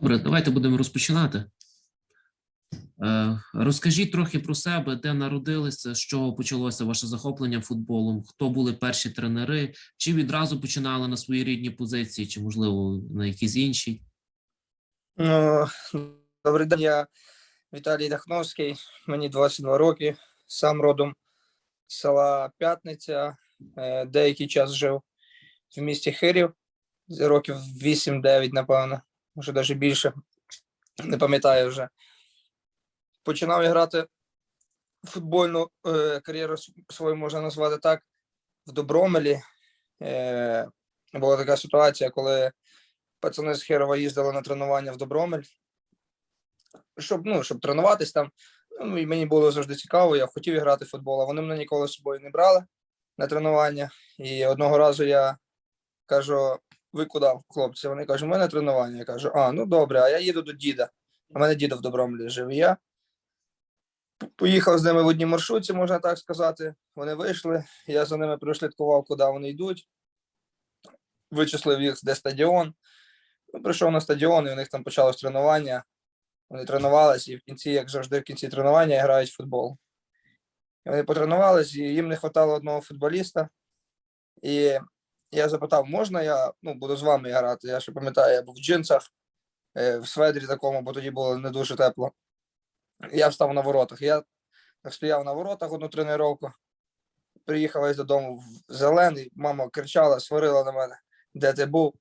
Добре, давайте будемо розпочинати. Е, Розкажіть трохи про себе, де народилися, з чого почалося ваше захоплення футболом, хто були перші тренери, чи відразу починали на своїй рідній позиції, чи, можливо, на якійсь іншій. Ну, добрий день, я Віталій Дахновський, мені 22 роки, сам родом з села П'ятниця. Е, Деякий час жив в місті Хирів, років 8-9, напевно, може навіть більше, не пам'ятаю вже. Починав я грати футбольну е, кар'єру свою, можна назвати так, в Добромелі. Е, була така ситуація, коли пацани з Хирова їздили на тренування в Добромель, щоб, ну, щоб тренуватись там. Ну, і мені було завжди цікаво, я хотів грати в футбол, а вони мене ніколи з собою не брали на тренування. І одного разу я кажу: ви куди, хлопці? Вони кажуть, у мене тренування. Я кажу, а, ну добре, а я їду до діда. У мене діда в Добромлі жив. Я поїхав з ними в одній маршрутці, можна так сказати. Вони вийшли, я за ними прослідкував, куди вони йдуть. Вичислив їх, де стадіон. Ну, прийшов на стадіон, і у них там почалось тренування. Вони тренувалися, і в кінці, як завжди, в кінці тренування грають в футбол. І вони потренувались, і їм не вистачало одного футболіста. І я запитав, можна я ну, буду з вами грати? Я ще пам'ятаю, я був в джинсах, е, в сведрі такому, бо тоді було не дуже тепло. Я встав на воротах. Я стояв на воротах одну тренування. Приїхав ось додому в зелений, мама кричала, сварила на мене, де ти був.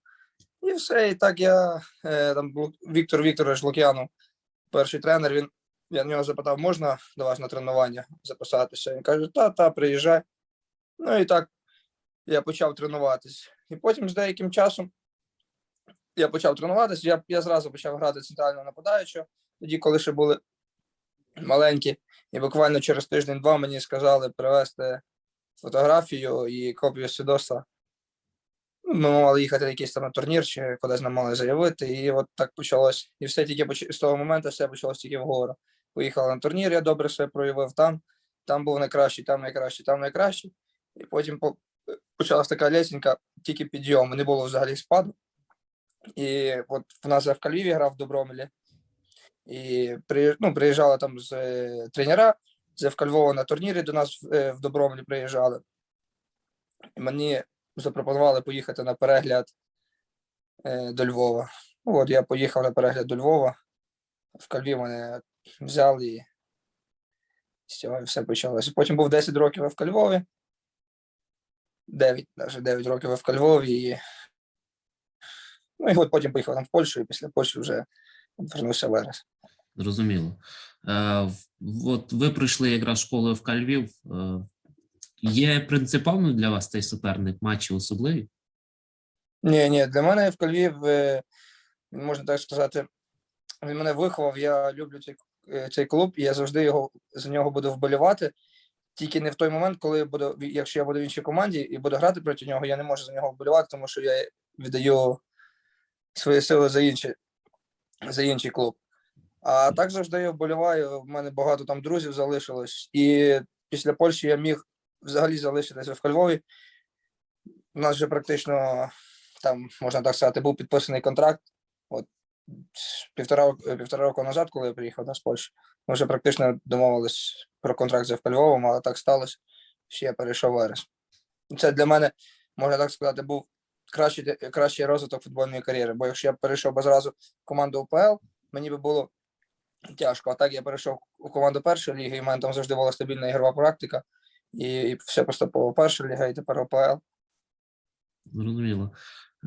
І все, і так я е, там Віктор Вікторович Лук'янов, перший тренер. Він я в нього запитав, можна до вас на тренування записатися? Він каже, та, та, приїжджай. Ну і так я почав тренуватись. І потім з деяким часом я почав тренуватись. Я, я зразу почав грати центрального нападаючого, тоді, коли ще були маленькі. І буквально через тиждень-два мені сказали привезти фотографію і копію свідоцтва ми мали їхати на якийсь там турнір, чи кудись нам мали заявити, і от так почалось. І все тільки поч- з того моменту все почалось тільки вгору. Поїхали на турнір, я добре себе проявив там, там був найкращий, там найкращий, там найкращий. І потім по- почалась така лесенька, тільки підйом, не було взагалі спаду. І от в нас я в Каліві грав в Добромелі. І ну, приїжджали там з е, тренера з Львова на турнірі до нас в, е, Добромелі приїжджали. І мені запропонували поїхати на перегляд е, до Львова. Ну, от я поїхав на перегляд до Львова. В Кальві мене взяли і з цього все почалося. Потім був 10 років в Львові. 9, навіть 9 років в Львові. І... Ну і от потім поїхав там в Польщу, і після Польщі вже вернувся в РС. Зрозуміло. Е, От ви пройшли якраз школу в Львів. Е, Є принциповим для вас цей суперник матчі особливі? Ні, ні, для мене в Львів, е, можна так сказати, він мене виховав. Я люблю цей, е, цей клуб, і я завжди його за нього буду вболівати. Тільки не в той момент, коли буду, якщо я буду в іншій команді і буду грати проти нього, я не можу за нього вболівати, тому що я віддаю свої сили за інший, за інший клуб. А так завжди я вболіваю. У мене багато там друзів залишилось. І після Польщі я міг взагалі залишитися в Львові. У нас вже практично там, можна так сказати, був підписаний контракт. От півтора, півтора року назад, коли я приїхав да, з Польщі, ми вже практично домовились про контракт з ФК Львовом, але так сталося, що я перейшов в Ерес. Це для мене, можна так сказати, був кращий, кращий розвиток футбольної кар'єри. Бо якщо я перейшов би зразу в команду УПЛ, мені би було тяжко. А так я перейшов у команду першої ліги, і в мене там завжди була стабільна ігрова практика. І, і все поступово перша ліга, і тепер УПЛ. Зрозуміло.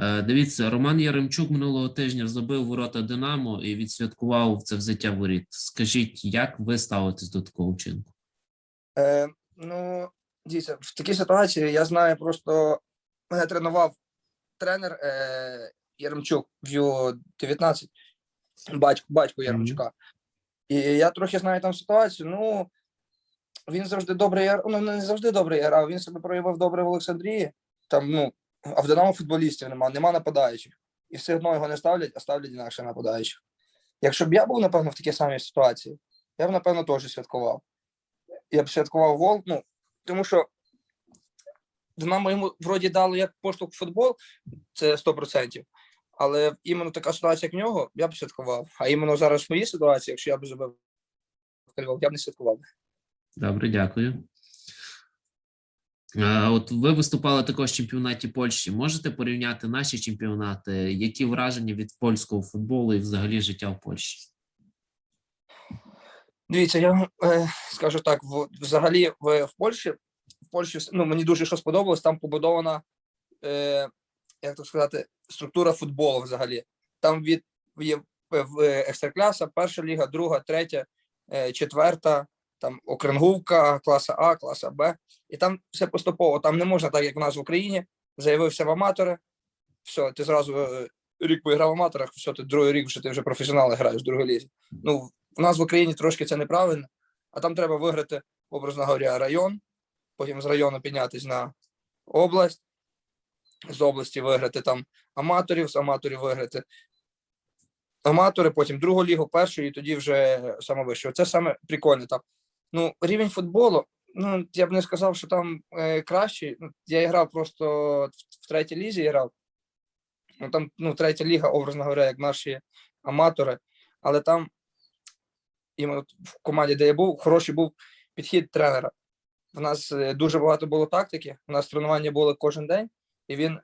Е, Дивіться, Роман Яремчук минулого тижня забив ворота Динамо і відсвяткував це взяття воріт. Скажіть, як ви ставитесь до такого вчинку? Е, ну, дивіться, в такій ситуації я знаю просто мене тренував тренер е, Яремчук в Ю-19, батько, батько Яремчука. І я трохи знаю там ситуацію. Ну, він завжди добре ну не завжди добре грав, він себе проявив добре в Олександрії. Там, ну, а в Динамо футболістів нема, нема нападаючих. І все одно його не ставлять, а ставлять інакше нападаючих. Якщо б я був, напевно, в такій самій ситуації, я б, напевно, теж святкував. Я б святкував гол, ну, тому що Динамо йому вроді дало як поштовх в футбол, це 100%. Але іменно така ситуація, як в нього, я б святкував. А іменно зараз в моїй ситуації, якщо я б забив я б не святкував. Добре, дякую. А От ви виступали також в чемпіонаті Польщі. Можете порівняти наші чемпіонати? Які враження від польського футболу і взагалі життя в Польщі? Дивіться, я е, скажу так: в, взагалі в, в Польщі, в Польщі ну, мені дуже що сподобалось, там побудована, е, як так сказати, структура футболу взагалі. Там від є е, в- е, екстракляса, перша ліга, друга, третя, е, четверта, там окренгувка, класа А, класа Б. І там все поступово. Там не можна так, як у нас в Україні, заявився в аматори. Все, ти зразу е, рік поіграв в аматорах, все, ти другий рік, що ти вже професіонали граєш в другій лізі. Ну, у нас в Україні трошки це неправильно, а там треба виграти, образно говоря, район, потім з району піднятись на область, з області виграти там аматорів, з аматорів виграти аматори, потім другу лігу, першу, і тоді вже саме вище. Це саме прикольне там. Ну, рівень футболу, ну, я б не сказав, що там е, кращий. Ну, Я грав просто в, в третій лізі грав. Ну, там, ну, третя ліга, образно говоря, як наші аматори, але там іменно в команді, де я був, хороший був підхід тренера. В нас е, дуже багато було тактики, у нас тренування було кожен день, і він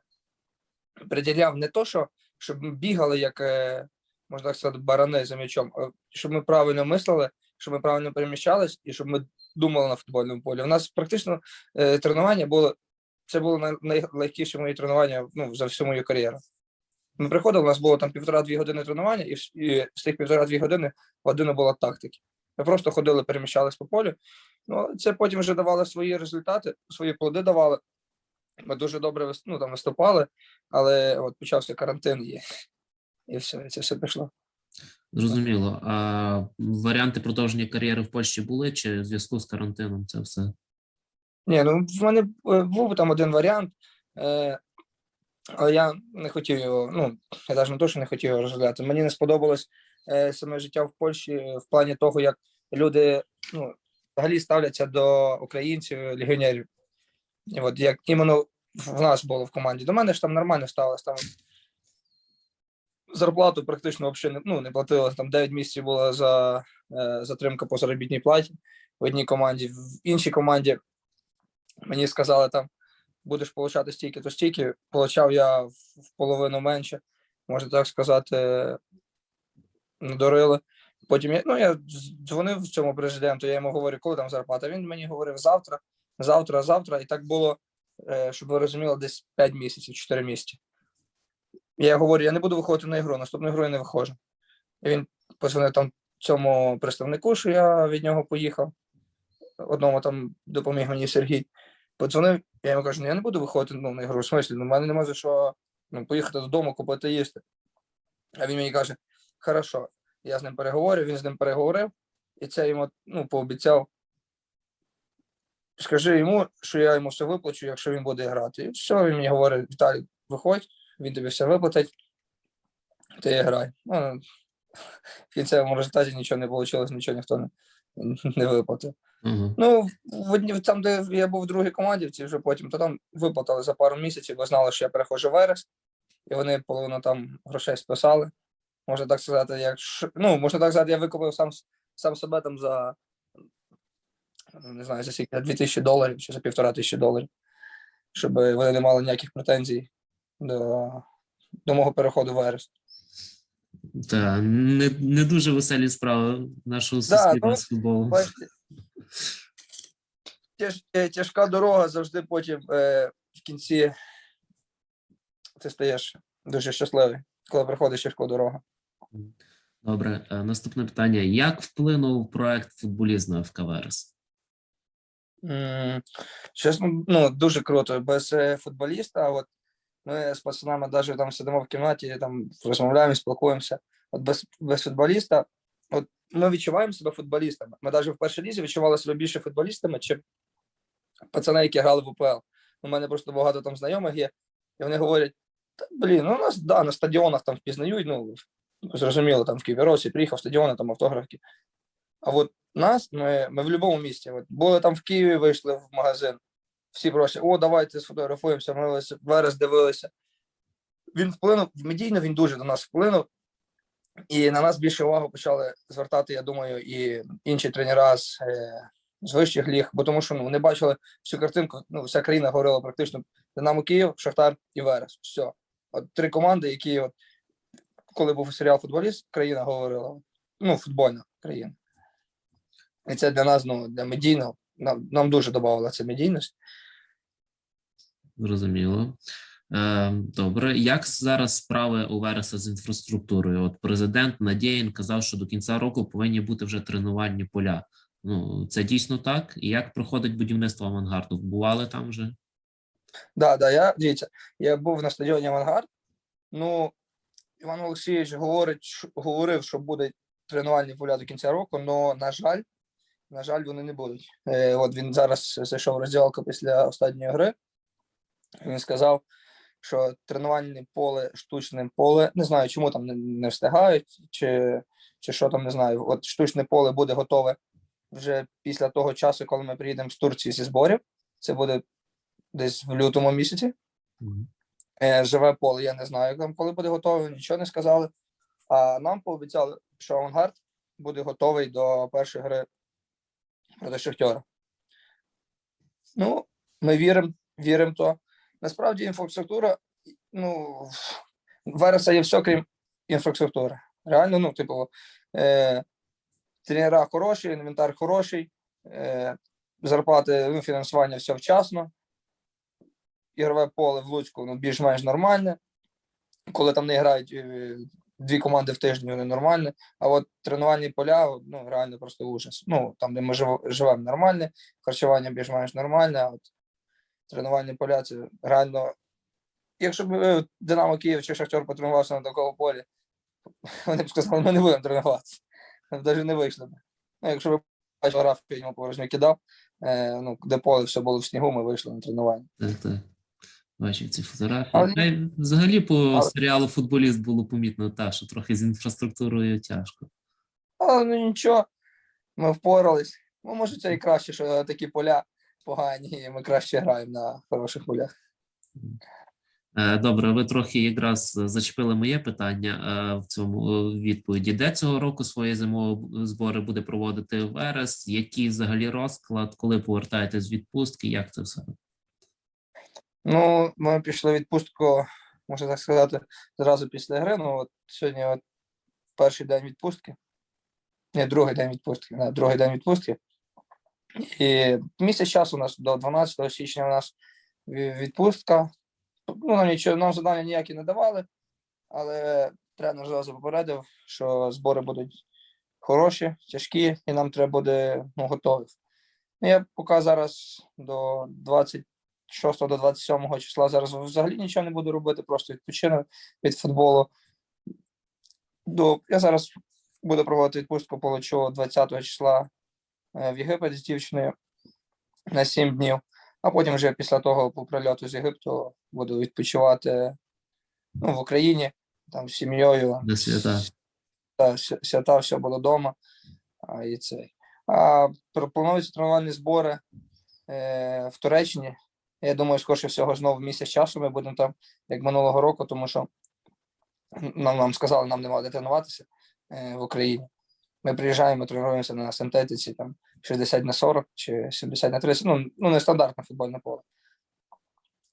приділяв не то, що щоб ми бігали, як е, можна так сказати, барани за м'ячом, а щоб ми правильно мислили, щоб ми правильно переміщались і щоб ми думали на футбольному полі. У нас практично е, тренування було це було найлегкіше мої тренування ну, за всю мою кар'єру. Ми приходили, у нас було там півтора-дві години тренування, і, і з тих півтора-дві години година була тактики. Ми просто ходили, переміщались по полю. Ну, це потім вже давало свої результати, свої плоди давали. Ми дуже добре ну, там, виступали, але от почався карантин і, і все, і це все пішло. Зрозуміло. А варіанти продовження кар'єри в Польщі були чи в зв'язку з карантином це все? Ні, ну в мене е, був там один варіант, е, але я не хотів його, ну, я навіть не то, що не хотів його розглядати. Мені не сподобалось е, саме життя в Польщі е, в плані того, як люди ну, взагалі ставляться до українців, легіонерів. І от як іменно в нас було в команді. До мене ж там нормально ставилось. Там зарплату практично взагалі не, ну, не платили. Там 9 місяців була за е, затримка по заробітній платі в одній команді, в іншій команді мені сказали там, будеш получати стільки, то стільки. Получав я в половину менше, можна так сказати, надурили. Потім я, ну, я дзвонив цьому президенту, я йому говорю, коли там зарплата. Він мені говорив завтра, завтра, завтра. І так було, е, щоб ви розуміли, десь 5 місяців, 4 місяці. Я говорю, я не буду виходити на ігру, наступну ігру я не виходжу. І він позвонив там цьому представнику, що я від нього поїхав. Одному там допоміг мені Сергій. Подзвонив, я йому кажу, ну я не буду виходити ну, на ігру. В смислі, ну, в мене немає за що ну, поїхати додому, купити їсти. А він мені каже: хорошо, я з ним переговорю, він з ним переговорив, і це йому ну, пообіцяв. Скажи йому, що я йому все виплачу, якщо він буде грати. І все, він мені говорить: Віталій, виходь, він тобі все виплатить, ти грай. Ну, в кінцевому результаті нічого не вийшло, нічого ніхто не, не виплатив. Ага. Ну, в там, де я був в другій команді, в цій вже потім, то там виплатили за пару місяців, бо знали, що я переходжу в верес, і вони половину там грошей списали. Можна так сказати, як ну, можна так сказати, я викупив сам, сам себе там за не знаю, за скільки, 2000 доларів чи за півтора тисячі доларів, щоб вони не мали ніяких претензій до, до мого переходу в верес. Та не, не дуже веселі справи нашого Да, суспільства ну, з. Бачите, тяж, е, тяжка дорога завжди потім е, в кінці ти стаєш дуже щасливий, коли приходиш тяжка дорога. Добре, е, наступне питання: як вплинув проект футболіст на ФК Верес? Чесно, ну дуже круто. Без е, футболіста, от ми з пацанами навіть там сидимо в кімнаті, там розмовляємо, спілкуємося. От без, без футболіста, от ми відчуваємо себе футболістами. Ми навіть в першій лізі відчували себе більше футболістами, чим пацани, які грали в УПЛ. У мене просто багато там знайомих є, і вони говорять: та блін, ну нас да, на стадіонах там впізнають, ну зрозуміло, там в Києві приїхав стадіони, там автографки. А от нас, ми, ми в будь-якому місті. От, були там в Києві, вийшли в магазин. Всі просять, о, давайте сфотографуємося, ми ось верес дивилися. він вплинув медійно, він дуже до нас вплинув. І на нас більше увагу почали звертати, я думаю, і інші тренера з, е, з вищих ліг, бо тому що ну, вони бачили всю картинку. Ну, вся країна говорила практично Динамо Київ, Шахтар і Верес. Все. От три команди, які, от, коли був серіал футболіст, країна говорила. Ну, футбольна країна. І це для нас, ну, для медійного, нам, нам дуже додавала ця медійність. Зрозуміло. Е, добре. Як зараз справи у Вереса з інфраструктурою? От президент Надєєн казав, що до кінця року повинні бути вже тренувальні поля. Ну, це дійсно так? І як проходить будівництво авангарду? Бували там вже? Да, да, я дивіться, я був на стадіоні Авангард. Ну, Іван Олексійович говорить, говорив, що будуть тренувальні поля до кінця року, але, на жаль, на жаль, вони не будуть. Е, от він зараз зайшов розділку після останньої гри. Він сказав, що тренувальне поле, штучне поле, не знаю, чому там не, не встигають, чи, чи що там, не знаю. От штучне поле буде готове вже після того часу, коли ми приїдемо з Турції зі зборів. Це буде десь в лютому місяці. Е, живе поле, я не знаю, там, коли буде готове, нічого не сказали. А нам пообіцяли, що авангард буде готовий до першої гри проти Шахтера. Ну, ми віримо, віримо то. Насправді інфраструктура, ну, Вереса є все, крім інфраструктури. Реально, ну, типу, е, тренера хороші, інвентар хороший, е, зарплати, ну, фінансування все вчасно ігрове поле в Луцьку ну, більш-менш нормальне. Коли там не грають е, дві команди в тиждень, вони нормальні. А от тренувальні поля ну, реально просто ужас. Ну, там, де ми жив- живемо, нормальне, харчування більш-менш нормальне, от тренувальні поля це реально. Якщо б е, Динамо Київ чи Шахтер потренувався на такому полі, вони б сказали, ми не будемо тренуватися. Навіть не вийшли б. Ну, якщо ви бачили графік, я йому порожньо кидав, е, ну, де поле все було в снігу, ми вийшли на тренування. Так, так. Бачив ці фотографії. Але- взагалі по Але- серіалу футболіст було помітно, та, що трохи з інфраструктурою тяжко. Але ну нічого, ми впорались. Ну, може, це і краще, що такі поля погані, і ми краще граємо на хороших полях. Е, Добре, ви трохи якраз зачепили моє питання е, в цьому е, відповіді. Де цього року свої зимові збори буде проводити Верес? Який взагалі розклад, коли повертаєтесь з відпустки? Як це все? Ну, ми пішли в відпустку, можна так сказати, зразу після гри. Ну, от сьогодні от перший день відпустки. Ні, другий день відпустки, да, другий день відпустки. І місяць часу у нас до 12 січня у нас відпустка. Ну, нам нічого, нам завдання ніякі не давали, але тренер зразу попередив, що збори будуть хороші, тяжкі, і нам треба буде ну, готові. Ну, Я поки зараз до 26 до 27 числа зараз взагалі нічого не буду робити, просто відпочину від футболу. До, я зараз буду проводити відпустку, полечу 20 числа в Єгипет з дівчиною на 7 днів, а потім вже після того по прильоту з Єгипту буду відпочивати ну, в Україні, там з сім'єю. До свята. Та, свята, все було вдома. А, і цей. А пр- плануються тренувальні збори е, в Туреччині. Я думаю, скоріше всього, знову місяць часу ми будемо там, як минулого року, тому що нам, нам сказали, нам нема де тренуватися е, в Україні. Ми приїжджаємо, тренуємося на синтетиці там 60 на 40 чи 70 на 30. Ну, ну нестандартне футбольне поле.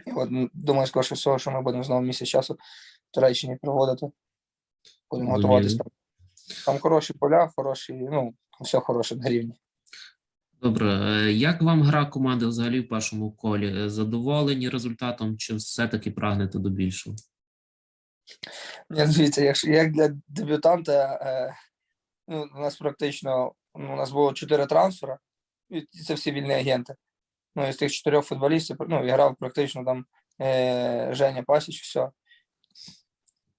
І от думаю, скоріше всього, що ми будемо знову місяць часу в Туреччині проводити. Будемо готуватися там. Там хороші поля, хороші, ну, все хороше на рівні. Добре, е, як вам гра команди взагалі в першому колі? Задоволені результатом, чи все-таки прагнете до більшого? Дивіться, як для дебютанта, е, у нас практично ну, у нас було чотири трансфери, і це всі вільні агенти. Ну, із тих чотирьох футболістів, ну, грав практично там е, Женя Пасіч, все.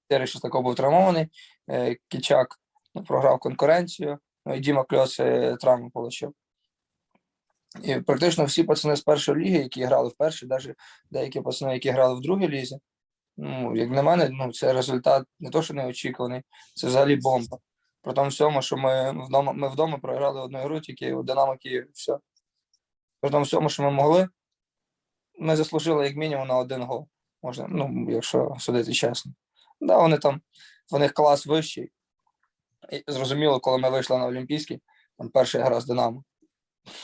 Терей Шестаков був травмований, е, Кічак ну, програв конкуренцію, ну, і Діма Кльос е, травму отримав. І практично всі пацани з першої ліги, які грали в першій, навіть деякі пацани, які грали в другій лізі, ну, як на мене, ну, це результат не то, що неочікуваний, це взагалі бомба. При тому всьому, що ми вдома, ми вдома програли одну гру, тільки у Динамо Київ, все. При тому всьому, що ми могли, ми заслужили як мінімум на один гол. можна, ну, якщо судити чесно. Да, вони там, в них клас вищий. І зрозуміло, коли ми вийшли на Олімпійський, там перша гра з Динамо.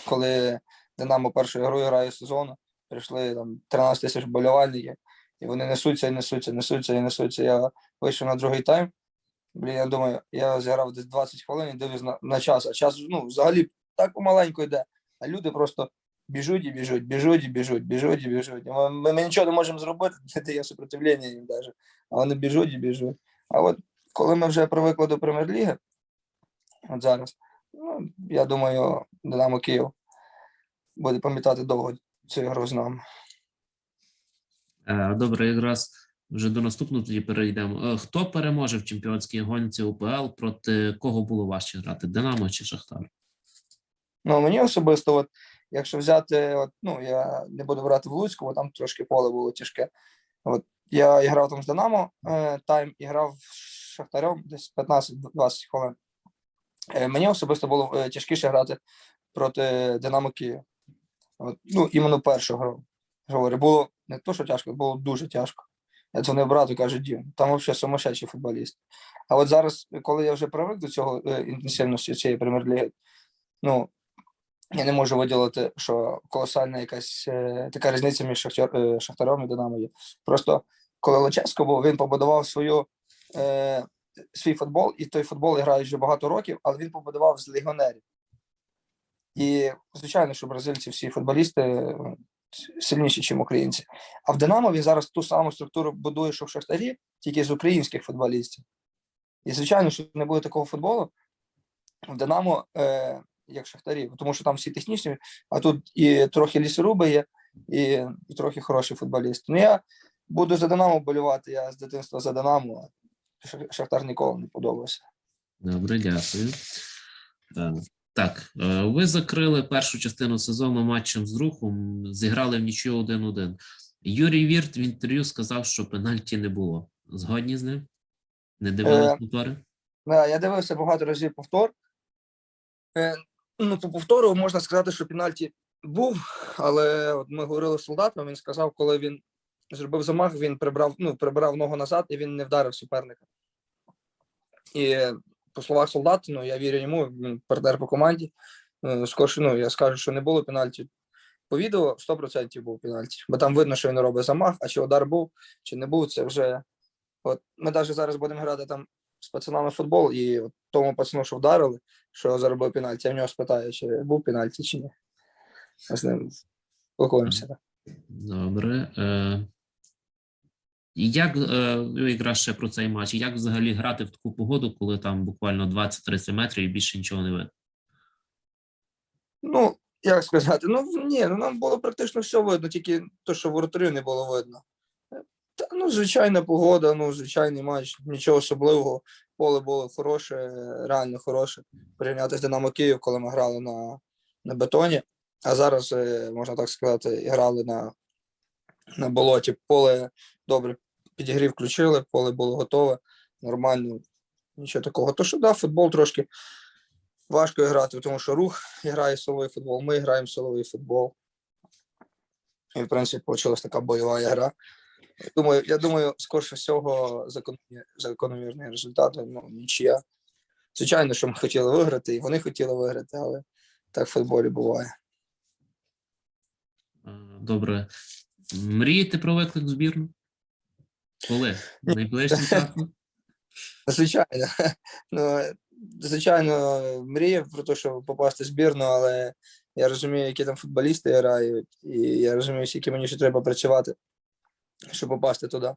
Коли Динамо першою грою грає сезону, прийшли там 13 тисяч болівальників, і вони несуться і несуться, несуться і несуться. Я вийшов на другий тайм. Блін, я думаю, я зіграв десь 20 хвилин і дивлюсь на, на час, а час ну, взагалі так помаленьку йде. А люди просто біжуть і біжуть, біжуть і біжуть, біжуть і біжуть. Ми, ми, ми нічого не можемо зробити, не дає супротивлення їм навіть. А вони біжуть і біжуть. А от коли ми вже привикли до прем'єр-ліги, от зараз, ну, я думаю, Динамо Київ буде пам'ятати довго цю ігру з нами. Е, Добре, якраз вже до наступного тоді перейдемо. Е, Хто переможе в чемпіонській гонці УПЛ? Проти кого було важче грати? Динамо чи Шахтар? Ну, мені особисто, от, якщо взяти, от, ну, я не буду брати в Луцьку, бо там трошки поле було тяжке. От, я грав там з Динамо е, тайм і грав з Шахтарем десь 15-20 хвилин. Е, мені особисто було е, тяжкіше грати проти Динамо Київ. От, ну, іменно першу гру. Говорю, було не то, що тяжко, було дуже тяжко. Дзвонив брату, каже, Дім, там взагалі сумасшедший футболіст. А от зараз, коли я вже привик до цього е, інтенсивності цієї прем'єр-ліги, ну, я не можу виділити, що колосальна якась е, така різниця між Шахтар, е, Шахтарем і Динамо є. Просто коли Луческо був, він побудував свою, е, свій футбол, і той футбол грає вже багато років, але він побудував з легіонерів. І, звичайно, що бразильці всі футболісти сильніші, ніж українці. А в Динамо він зараз ту саму структуру будує, що в Шахтарі, тільки з українських футболістів. І, звичайно, що не буде такого футболу в Динамо, е, як Шахтарі, тому що там всі технічні, а тут і трохи лісоруби є, і, і трохи хороші футболісти. Ну, я буду за Динамо болювати, я з дитинства за Динамо, Шахтар ніколи не подобався. Добре, дякую. Е, Так, е, ви закрили першу частину сезону матчем з рухом, зіграли в нічию 1-1. Юрій Вірт в інтерв'ю сказав, що пенальті не було. Згодні з ним? Не дивились Е, повтори? Да, я дивився багато разів повтор. Е, ну, по повтору можна сказати, що пенальті був, але от ми говорили з солдатом, він сказав, коли він зробив замах, він прибрав, ну, прибрав ногу назад і він не вдарив суперника. І е, по словах солдата, ну, я вірю йому, він партнер по команді. Е, Скорше, ну, я скажу, що не було пенальті. По відео 100% був пенальті, бо там видно, що він робить замах, а чи удар був, чи не був, це вже. От ми навіть зараз будемо грати там з пацанами футбол, і от тому пацану, що вдарили, що заробив пенальті, я в нього спитаю, чи був пенальті, чи ні. Ми з ним спілкуємося. Добре. Е, і Як е, якраз ще про цей матч? Як взагалі грати в таку погоду, коли там буквально 20-30 метрів і більше нічого не видно? Ну, як сказати, ну ні, ну нам було практично все видно, тільки то, що воротарів не було видно. Та ну, звичайна погода, ну, звичайний матч, нічого особливого. Поле було хороше, реально хороше. Порівняти з Динамо Київ, коли ми грали на, на бетоні. А зараз, е, можна так сказати, грали на, на болоті. Поле добре підігрів включили, поле було готове, нормально, нічого такого. То що да, футбол трошки важко грати, тому що рух грає силовий футбол, ми граємо силовий футбол. І, в принципі, вийшла така бойова гра. Думаю, я думаю, скорше всього, закономірний результат, ну, нічия. Звичайно, що ми хотіли виграти, і вони хотіли виграти, але так в футболі буває. Е, Добре. Мрієте про виклик збірну? Коли? Найближчим часом? Звичайно. Ну, звичайно, мріяв про те, щоб попасти в збірну, але я розумію, які там футболісти грають, і я розумію, скільки мені ще треба працювати, щоб попасти туди.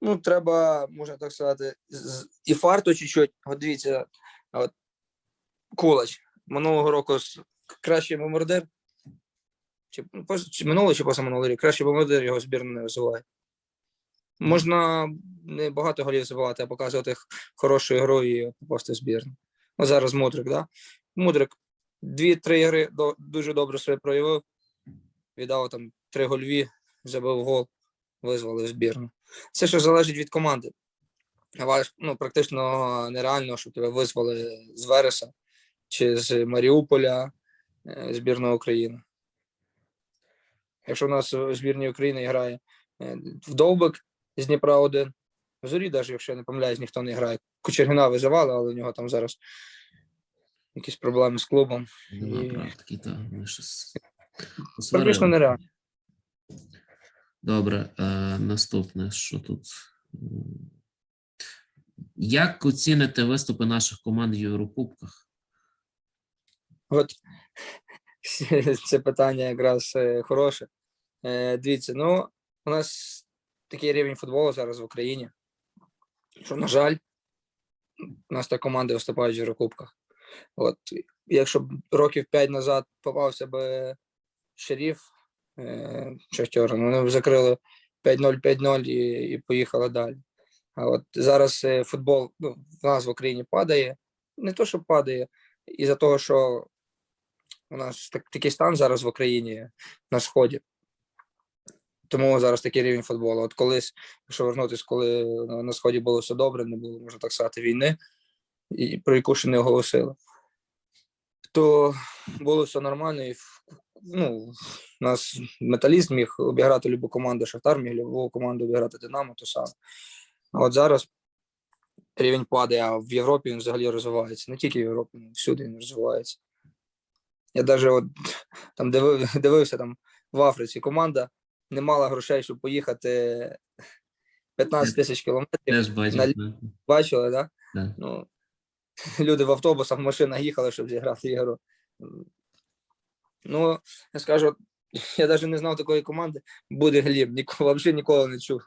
Ну, треба, можна так сказати, і фарту чуть-чуть. От дивіться, от Кулач минулого року кращий бомбардир. Чи, ну, чи минулий, чи позаминулий рік, кращий бомбардир його збірна не визиває. Можна не багато голів забивати, а показувати х- хорошу ігру і попасти в збірну. Ну, зараз Мудрик, да? Мудрик дві-три гри дуже добре себе проявив. Віддав там три гольві, забив гол, визвали в збірну. Це ще залежить від команди. Ну, практично нереально, щоб тебе визвали з Вереса чи з Маріуполя е, збірна України. Якщо в нас у збірній України грає е, в Довбик з Дніпра один. В зорі, навіть якщо я не помиляюсь, ніхто не грає. Кучергіна визивали, але у нього там зараз якісь проблеми з клубом. Нема І- практики, так. Вони щось Практично посварили. нереально. Добре, е, наступне, що тут? М, Як оціните виступи наших команд в Єврокубках? От це питання якраз е, хороше. Е, Дивіться, ну, у нас такий рівень футболу зараз в Україні, що, на жаль, у нас так команди виступають в Єврокубках. От, якщо б років 5 назад попався би шеріф е, Шахтер, вони б закрили 5-0, 5-0 і, і поїхали далі. А от зараз е, футбол ну, в нас в Україні падає. Не то, що падає, із-за того, що у нас так, такий стан зараз в Україні на сході. Тому зараз такий рівень футболу. От колись, якщо вернутися, коли на, на сході було все добре, не було, можна так сказати, війни, і про яку ще не оголосили, то було все нормально. І ну, нас металіст міг обіграти любу команду, Шахтар міг любу команду обіграти Динамо, то саме. А от зараз рівень падає, а в Європі він взагалі розвивається. Не тільки в Європі, ну, всюди він розвивається. Я навіть от там дивив, дивився там в Африці. Команда не мала грошей, щоб поїхати 15 тисяч кілометрів. Бачив. на- Бачили, так? Да? Да. Ну, люди в автобусах, в машинах їхали, щоб зіграти ігру. Ну, я скажу, я навіть не знав такої команди. Буде Гліб, ніколи, взагалі ніколи не чув.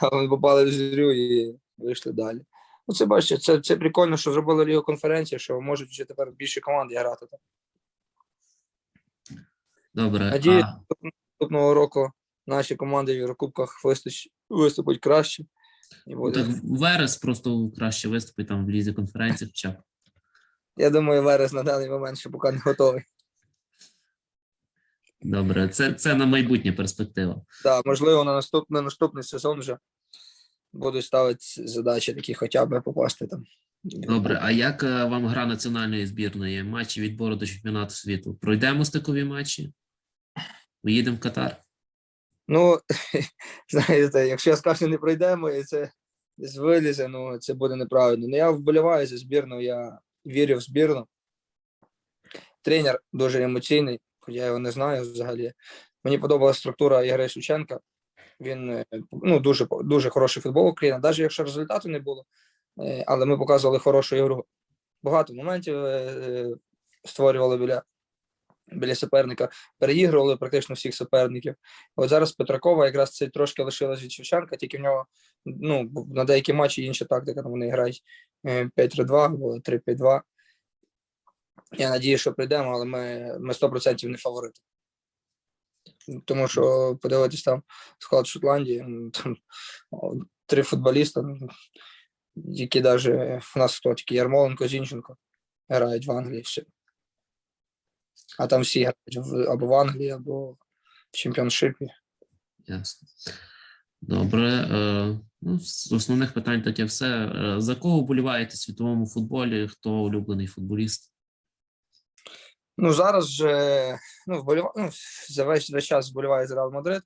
А вони попали в журю і вийшли далі. Ну, це бачите, це, це прикольно, що зробили Лігу конференції, що можуть вже тепер більше команди грати. там. Добре. Надію- А, Наступного року наші команди в Єврокубках вистуч- виступить краще. І ну, буде. так Верес просто краще виступить там в лізі конференції хоча. Я думаю, Верес на даний момент ще поки не готовий. Добре, це, це на майбутнє перспектива. Да, можливо, на наступний, на наступний сезон вже будуть ставити задачі такі хоча б попасти там. Добре, а як е, вам гра національної збірної? Матчі відбору до чемпіонату світу? Пройдемо стикові матчі? Поїдемо в Катар? Ну, знаєте, якщо я скажу, не пройдемо, і це десь вилізе, ну це буде неправильно. Ну, я вболіваю за збірну, я вірю в збірну. Тренер дуже емоційний, хоч я його не знаю взагалі. Мені подобалася структура Ігоря Шевченка. Він е, ну, дуже, дуже хороший футбол Україна, навіть якщо результату не було, е, але ми показували хорошу ігру. Багато моментів е, створювали біля, біля суперника, переігрували практично всіх суперників. От зараз Петракова якраз це трошки лишилось від Шевченка, тільки в нього ну, на деякі матчі інша тактика, вони грають е, 5-3-2 або 3-5-2. Я надію, що прийдемо, але ми, ми 100% не фаворити. Тому що подивитись там склад Шотландії, там три футболіста, які навіть в нас хто тільки Ярмоленко, Зінченко грають в Англії. Все. А там всі грають в- або в Англії, або в чемпіоншипі. Ясно. Добре. Е, ну, з основних питань таке все. Е, за кого вболіваєте в світовому футболі? Хто улюблений футболіст? Ну, зараз же ну, вболіва... ну, за весь, весь час вболіває за Реал Мадрид.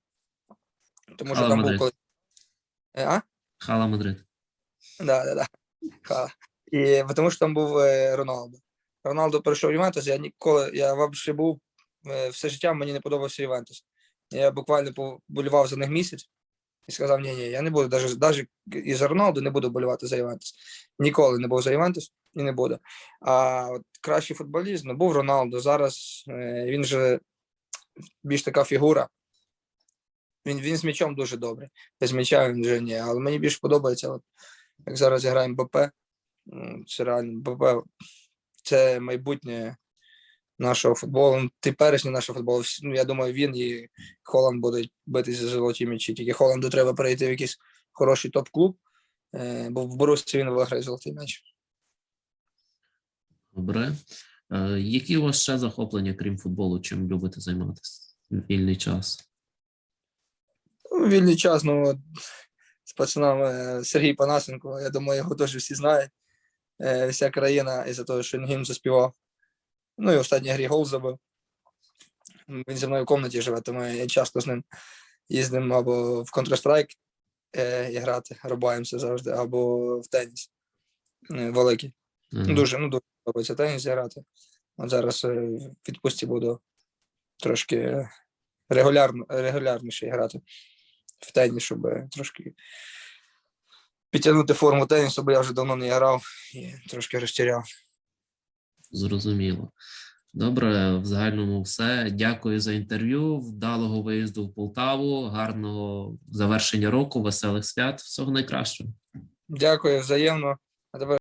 Тому що там Мадрид. був коли. Е, А? Хала Мадрид. Да, да, да. Ха. І тому що там був е, Роналдо. Роналдо перейшов в Ювентус, я ніколи, я взагалі був е, все життя мені не подобався Ювентус. Я буквально поболівав за них місяць і сказав: ні, ні, я не буду, навіть, навіть і за Роналду не буду болівати за Ювентус. Ніколи не був за Ювентус і не буду. А от кращий футболіст ну, був Роналдо. Зараз е, він же більш така фігура. Він, він з м'ячом дуже добрий. Без м'яча він вже ні. Але мені більше подобається, от, як зараз грає МБП. Це реально МБП. Це майбутнє нашого футболу. Ну, Теперішнє нашого футболу. Всі- Ну, я думаю, він і Холланд будуть битися за золоті м'ячі. Тільки Холланду треба перейти в якийсь хороший топ-клуб, е, бо в Борусі він виграє золотий м'яч. Добре. Е, які у вас ще захоплення, крім футболу, чим любите займатися? Вільний час. Ну, Вільний час, ну, з пацанами Сергій Панасенко, я думаю, його теж всі знають. Е, вся країна із-за того, що він гімн заспівав. Ну і останній грі гол забив. Він зі мною в кімнаті живе, тому я часто з ним їздимо або в Counter-Strike е, грати, рубаємося завжди, або в теніс е, великий. Ага. Дуже, ну дуже подобається теніс грати. От зараз е, в відпустці буду трошки регулярно, регулярніше грати в теніс, щоб трошки підтягнути форму тенісу, бо я вже давно не грав і трошки розтіряв. Зрозуміло. Добре, в загальному все. Дякую за інтерв'ю. Вдалого виїзду в Полтаву, гарного завершення року, веселих свят. Всього найкращого. Дякую взаємно. А тебе